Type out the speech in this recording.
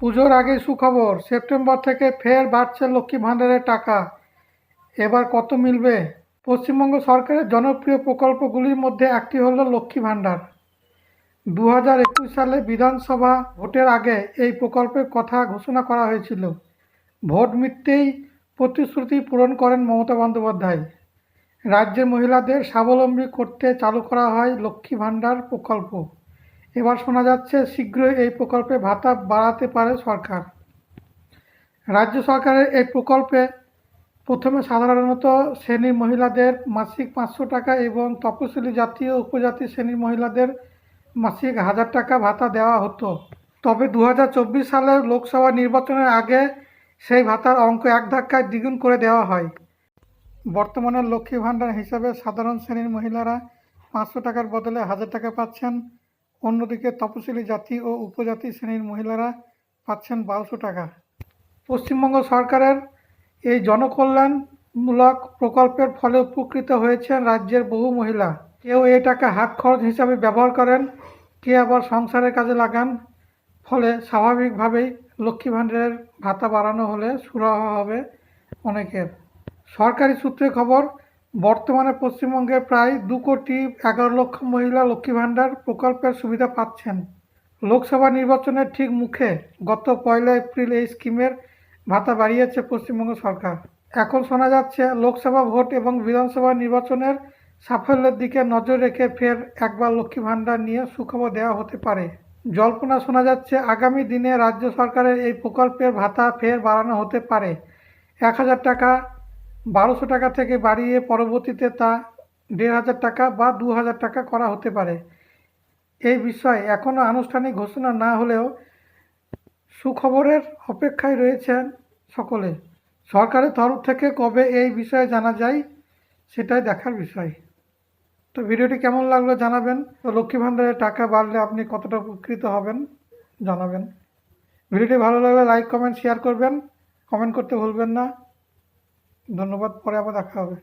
পুজোর আগে সুখবর, সেপ্টেম্বর থেকে ফের বাড়ছে লক্ষ্মী ভাণ্ডারের টাকা। এবার কত মিলবে? পশ্চিমবঙ্গ সরকারের জনপ্রিয় প্রকল্পগুলির মধ্যে একটি হলো লক্ষ্মী ভাণ্ডার। দু হাজার একুশ সালে বিধানসভা ভোটের আগে এই প্রকল্পের কথা ঘোষণা করা হয়েছিল। ভোট মিটতেই প্রতিশ্রুতি পূরণ করেন মমতা বন্দ্যোপাধ্যায়। রাজ্যের মহিলাদের স্বাবলম্বী করতে চালু করা হয় লক্ষ্মী ভাণ্ডার প্রকল্প। এবার শোনা যাচ্ছে, শীঘ্রই এই প্রকল্পে ভাতা বাড়াতে পারে সরকার। রাজ্য সরকারের এই প্রকল্পে প্রথমে সাধারণত শ্রেণির মহিলাদের মাসিক পাঁচশো টাকা এবং তপশিলি জাতি ও উপজাতি শ্রেণির মহিলাদের মাসিক হাজার টাকা ভাতা দেওয়া হতো। তবে দু হাজার চব্বিশ সালে লোকসভা নির্বাচনের আগে সেই ভাতার অঙ্ক এক ধাক্কায় দ্বিগুণ করে দেওয়া হয়। বর্তমানে লক্ষ্মী ভাণ্ডার হিসাবে সাধারণ শ্রেণির মহিলারা পাঁচশো টাকার বদলে হাজার টাকা পাচ্ছেন। অন্যদিকে তপশিলি জাতি ও উপজাতি শ্রেণির মহিলারা পাচ্ছেন বারোশো টাকা। পশ্চিমবঙ্গ সরকারের এই জনকল্যাণমূলক প্রকল্পের ফলে উপকৃত হয়েছেন রাজ্যের বহু মহিলা। কেউ এই টাকা হাত খরচ হিসাবে ব্যবহার করেন কে আবার সংসারের কাজে লাগান। ফলে স্বাভাবিকভাবেই লক্ষ্মী ভাণ্ডারের ভাতা বাড়ানো হলে সুরাহা হবে অনেকের। সরকারি সূত্রে খবর বর্তমানে পশ্চিমবঙ্গে প্রায় দু কোটি এগারো লক্ষ মহিলা লক্ষ্মী ভাণ্ডার প্রকল্পের সুবিধা পাচ্ছেন। লোকসভা নির্বাচনের ঠিক মুখে গত পয়লা এপ্রিল এই স্কিমের ভাতা বাড়িয়েছে পশ্চিমবঙ্গ সরকার। এখন শোনা যাচ্ছে, লোকসভা ভোট এবং বিধানসভা নির্বাচনের সাফল্যের দিকে নজর রেখে ফের একবার লক্ষ্মী ভাণ্ডার নিয়ে সুখবর দেওয়া হতে পারে। জল্পনা শোনা যাচ্ছে, আগামী দিনে রাজ্য সরকারের এই প্রকল্পের ভাতা ফের বাড়ানো হতে পারে। এক হাজার টাকা বারোশো টাকা থেকে বাড়িয়ে পরবর্তীতে তা দেড় হাজার টাকা বা দু হাজার টাকা করা হতে পারে। এই বিষয়ে এখনও আনুষ্ঠানিক ঘোষণা না হলেও সুখবরের অপেক্ষায় রয়েছেন সকলে। সরকারের তরফ থেকে কবে এই বিষয়ে জানা যায় সেটাই দেখার বিষয়। তো ভিডিওটি কেমন লাগল জানাবেন। তো লক্ষ্মী ভাণ্ডারের টাকা বাড়লে আপনি কতটা উপকৃত হবেন জানাবেন। ভিডিওটি ভালো লাগলে লাইক, কমেন্ট, শেয়ার করবেন। কমেন্ট করতে ভুলবেন না। ধন্যবাদ পরে আবার দেখা হবে।